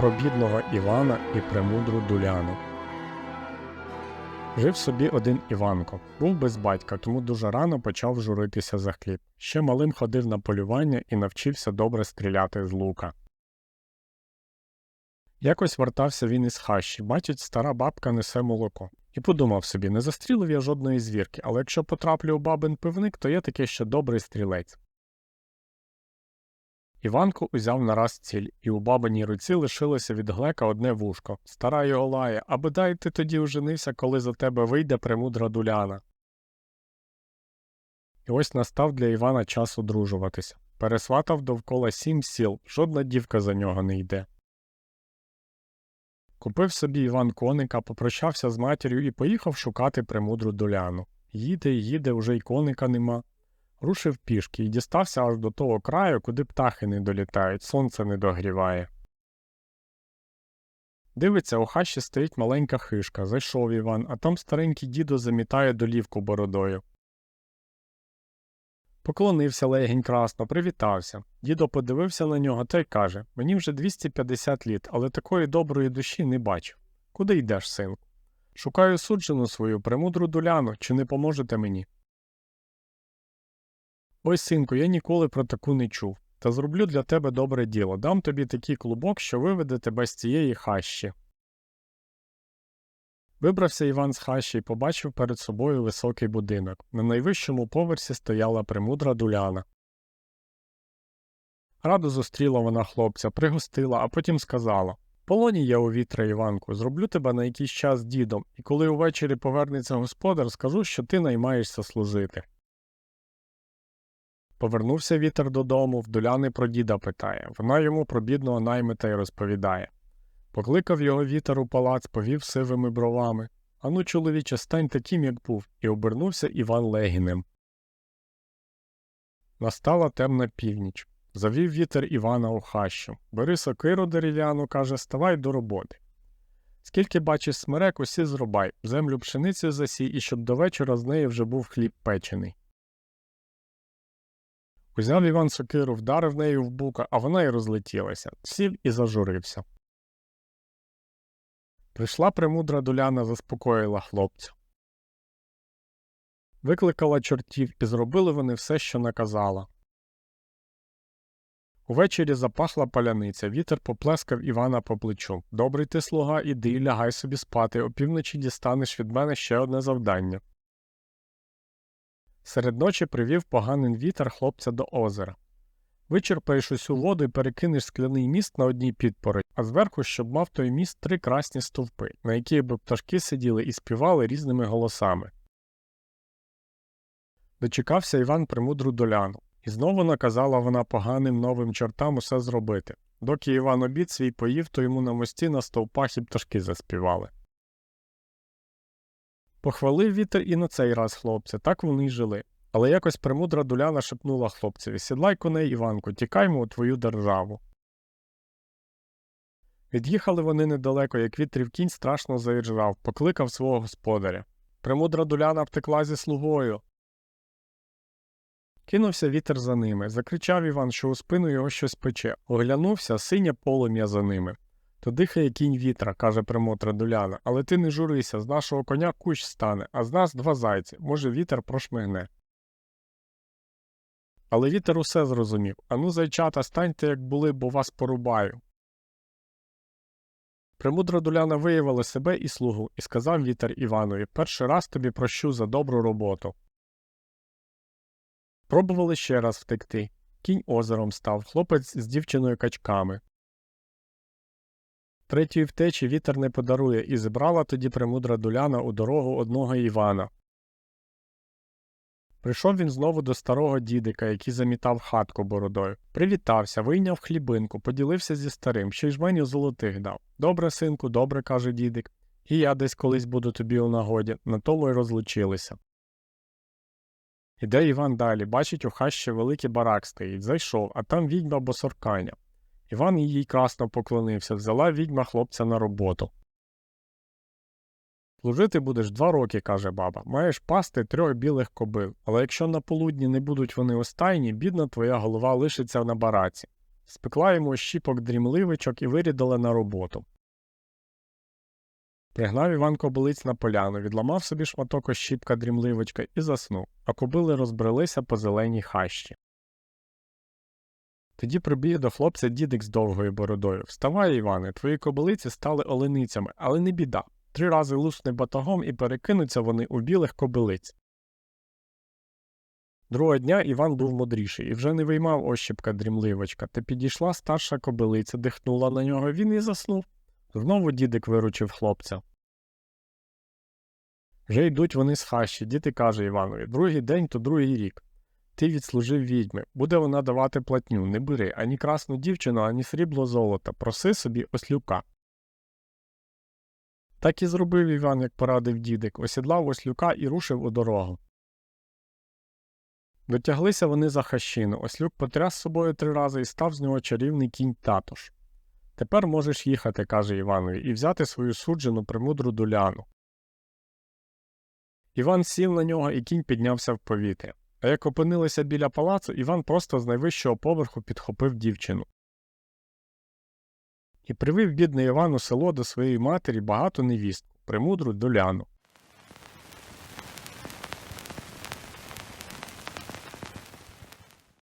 про бідного Івана і премудру Дуляну. Жив собі один Іванко. Був без батька, тому дуже рано почав журитися за хліб. Ще малим ходив на полювання і навчився добре стріляти з лука. Якось вертався він із хащі, бачить, стара бабка несе молоко. І подумав собі, не застрілив я жодної звірки, але якщо потраплю у бабин пивник, то я таки ще добрий стрілець. Іванко узяв нараз ціль, і у бабиній руці лишилося від глека одне вушко. Стара його лає, а бодай ти тоді оженився, коли за тебе вийде премудра дуляна. І ось настав для Івана час одружуватися. Пересватав довкола сім сіл, жодна дівка за нього не йде. Купив собі Іван коника, попрощався з матір'ю і поїхав шукати премудру доляну. Їде, їде, уже й коника нема. Рушив пішки і дістався аж до того краю, куди птахи не долітають, сонце не догріває. Дивиться, у хащі стоїть маленька хишка. Зайшов Іван, а там старенький дідо замітає долівку бородою. Поклонився легінь красно, привітався. Дідо подивився на нього та й каже Мені вже 250 літ, але такої доброї душі не бачив. Куди йдеш, синку? Шукаю суджену свою, премудру дуляну, чи не поможете мені? Ой, синку, я ніколи про таку не чув. Та зроблю для тебе добре діло, дам тобі такий клубок, що виведе тебе з цієї хащі. Вибрався Іван з хащі і побачив перед собою високий будинок. На найвищому поверсі стояла премудра дуляна. Радо зустріла вона хлопця, пригостила, а потім сказала Полоні я у вітра, Іванку, зроблю тебе на якийсь час дідом, і коли увечері повернеться господар, скажу, що ти наймаєшся служити. Повернувся вітер додому, в доляни про діда питає. Вона йому про бідного наймита й розповідає. Покликав його вітер у палац, повів сивими бровами. Ану, чоловіче, стань таким, як був, і обернувся Іван Легінем. Настала темна північ. Завів вітер Івана у хащу. Бери сокиру дерев'яну, каже, ставай до роботи. Скільки бачиш смерек, усі зрубай, землю пшеницю засій, і щоб до вечора з неї вже був хліб печений. Узяв Іван сокиру, вдарив нею в бука, а вона й розлетілася, сів і зажурився. Прийшла премудра доляна, заспокоїла хлопця. Викликала чортів, і зробили вони все, що наказала. Увечері запахла паляниця, вітер поплескав Івана по плечу. Добрий ти слуга, іди, лягай собі спати, опівночі дістанеш від мене ще одне завдання. Серед ночі привів поганий вітер хлопця до озера. Вичерпаєш усю воду і перекинеш скляний міст на одній підпори, а зверху, щоб мав той міст три красні стовпи, на яких би пташки сиділи і співали різними голосами. Дочекався Іван премудру доляну, і знову наказала вона поганим новим чортам усе зробити. Доки Іван обід свій поїв, то йому на мості на стовпах і пташки заспівали. Похвалив вітер і на цей раз хлопця, так вони й жили. Але якось премудра дуляна шепнула хлопцеві Сідлай коней, Іванку, тікаймо у твою державу. Від'їхали вони недалеко, як вітрів кінь страшно заіржав, покликав свого господаря. Премудра дуляна втекла зі слугою. Кинувся вітер за ними. Закричав Іван, що у спину його щось пече. Оглянувся синє полум'я за ними. То дихає кінь вітра, каже Премотра Дуляна, але ти не журися, з нашого коня кущ стане, а з нас два зайці, може, вітер прошмигне. Але вітер усе зрозумів ану, зайчата, станьте, як були, бо вас порубаю. Премудра Дуляна виявила себе і слугу, і сказав вітер Іванові перший раз тобі прощу за добру роботу. Пробували ще раз втекти. Кінь озером став, хлопець з дівчиною качками. Третьої втечі вітер не подарує, і зібрала тоді премудра дуляна у дорогу одного Івана. Прийшов він знову до старого дідика, який замітав хатку бородою. Привітався, вийняв хлібинку, поділився зі старим, ще й жменю золотих дав. Добре, синку, добре, каже дідик. І я десь колись буду тобі у нагоді, на тому й розлучилися. Іде Іван далі, бачить, у хащі великий барак стоїть, зайшов, а там відьма босорканя. Іван їй красно поклонився, взяла відьма хлопця на роботу. Служити будеш два роки, каже баба. Маєш пасти трьох білих кобил, але якщо на полудні не будуть вони остайні, бідна твоя голова лишиться на бараці. спекла йому щіпок дрімливичок і вирядила на роботу. Пригнав Іван кобилиць на поляну, відламав собі шматок ощіпка дрімливочка і заснув, а кобили розбрелися по зеленій хащі. Тоді прибіг до хлопця дідик з довгою бородою. Вставай, Іване, твої кобилиці стали оленицями, але не біда. Три рази лусне батагом і перекинуться вони у білих кобилиць. Другого дня Іван був мудріший і вже не виймав ощіпка дрімливочка, та підійшла старша кобилиця, дихнула на нього, він і заснув. Знову дідик виручив хлопця. Вже йдуть вони з хащі, діти каже Іванові, другий день то другий рік. Ти відслужив відьми, буде вона давати платню, не бери ані красну дівчину, ані срібло золота, проси собі ослюка. Так і зробив Іван, як порадив дідик, осідлав ослюка і рушив у дорогу. Дотяглися вони за хащину, ослюк потряс собою три рази і став з нього чарівний кінь татуш. Тепер можеш їхати, каже Іванові, і взяти свою суджену премудру дуляну. Іван сів на нього, і кінь піднявся в повітря. А як опинилися біля палацу, Іван просто з найвищого поверху підхопив дівчину. І привив бідний Іван у село до своєї матері багату невістку, премудру доляну.